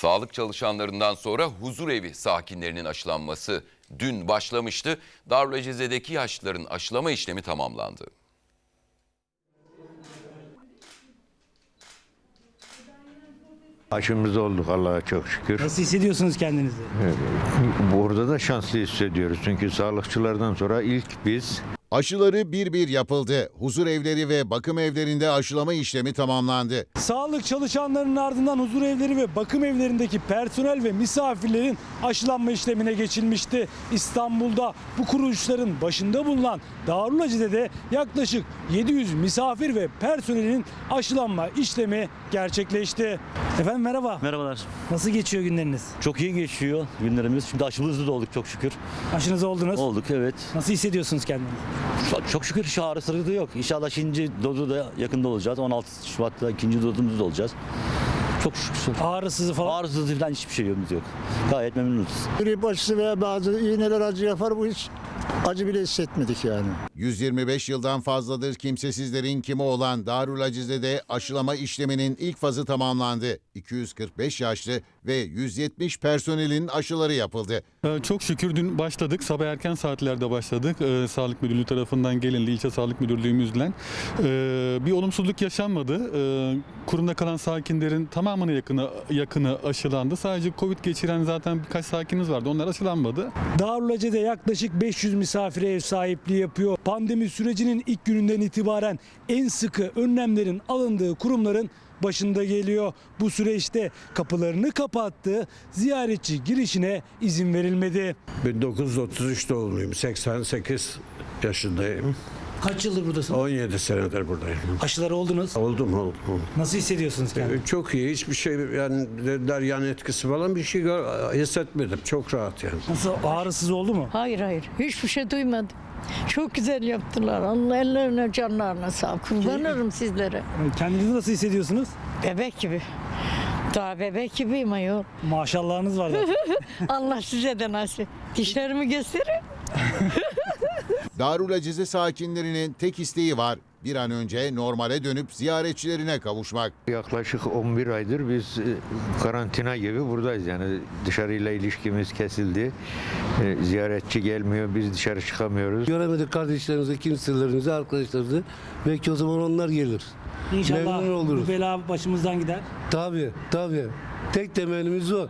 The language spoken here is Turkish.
Sağlık çalışanlarından sonra huzur evi sakinlerinin aşılanması dün başlamıştı. Darülacizedeki yaşlıların aşılama işlemi tamamlandı. Aşımız olduk Allah'a çok şükür. Nasıl hissediyorsunuz kendinizi? Burada da şanslı hissediyoruz çünkü sağlıkçılardan sonra ilk biz Aşıları bir bir yapıldı. Huzur evleri ve bakım evlerinde aşılama işlemi tamamlandı. Sağlık çalışanlarının ardından huzur evleri ve bakım evlerindeki personel ve misafirlerin aşılanma işlemine geçilmişti. İstanbul'da bu kuruluşların başında bulunan Darülacı'da yaklaşık 700 misafir ve personelin aşılanma işlemi gerçekleşti. Efendim merhaba. Merhabalar. Nasıl geçiyor günleriniz? Çok iyi geçiyor günlerimiz. Şimdi aşımızda da olduk çok şükür. Aşınız oldunuz. Olduk evet. Nasıl hissediyorsunuz kendinizi? Çok, şükür hiç ağrı sırrı da yok. İnşallah ikinci dozu da yakında olacağız. 16 Şubat'ta ikinci dozumuzda olacağız. Çok şükür. Ağrısızı falan. Ağrısız falan hiçbir şeyimiz yok. Gayet memnunuz. Grip aşısı veya bazı iğneler acı yapar bu hiç acı bile hissetmedik yani. 125 yıldan fazladır kimsesizlerin kimi olan Darülacize'de aşılama işleminin ilk fazı tamamlandı. 245 yaşlı ve 170 personelin aşıları yapıldı. Ee, Çok şükür dün başladık. Sabah erken saatlerde başladık. Ee, Sağlık Müdürlüğü tarafından gelinli ilçe Sağlık Müdürlüğümüzle. Ee, Bir olumsuzluk yaşanmadı. Kurumda kalan sakinlerin tamamına yakını yakını aşılandı. Sadece Covid geçiren zaten birkaç sakinimiz vardı. Onlar aşılanmadı. Darülacı'da yaklaşık 500 misafire ev sahipliği yapıyor. Pandemi sürecinin ilk gününden itibaren en sıkı önlemlerin alındığı kurumların başında geliyor. Bu süreçte kapılarını kapattı, ziyaretçi girişine izin verilmedi. 1933 doğumluyum. 88 yaşındayım. Kaç yıldır buradasınız? 17 senedir buradayım. Aşıları oldunuz. Oldum oldum. Nasıl hissediyorsunuz kendinizi? Ee, Çok iyi. Hiçbir şey yani dediler yan etkisi falan bir şey gör- hissetmedim. Çok rahat yani. Nasıl ağrısız oldu mu? Hayır hayır hiçbir şey duymadım. Çok güzel yaptılar. Allah ellerine canlarına sağlık. Kullanırım sizlere. Kendinizi nasıl hissediyorsunuz? Bebek gibi. Daha bebek gibiyim ayol. Maşallahınız var zaten. Allah size de nasip. Dişlerimi gösterin. Darülacize sakinlerinin tek isteği var. Bir an önce normale dönüp ziyaretçilerine kavuşmak. yaklaşık 11 aydır biz e, karantina gibi buradayız. Yani dışarıyla ilişkimiz kesildi. E, Ziyaretçi gelmiyor, biz dışarı çıkamıyoruz. Göremedik kardeşlerimizi, kimselerimizi, arkadaşlarımızı. Belki o zaman onlar gelir. İnşallah Memnun oluruz. bu bela başımızdan gider. Tabii, tabii. Tek temennimiz o.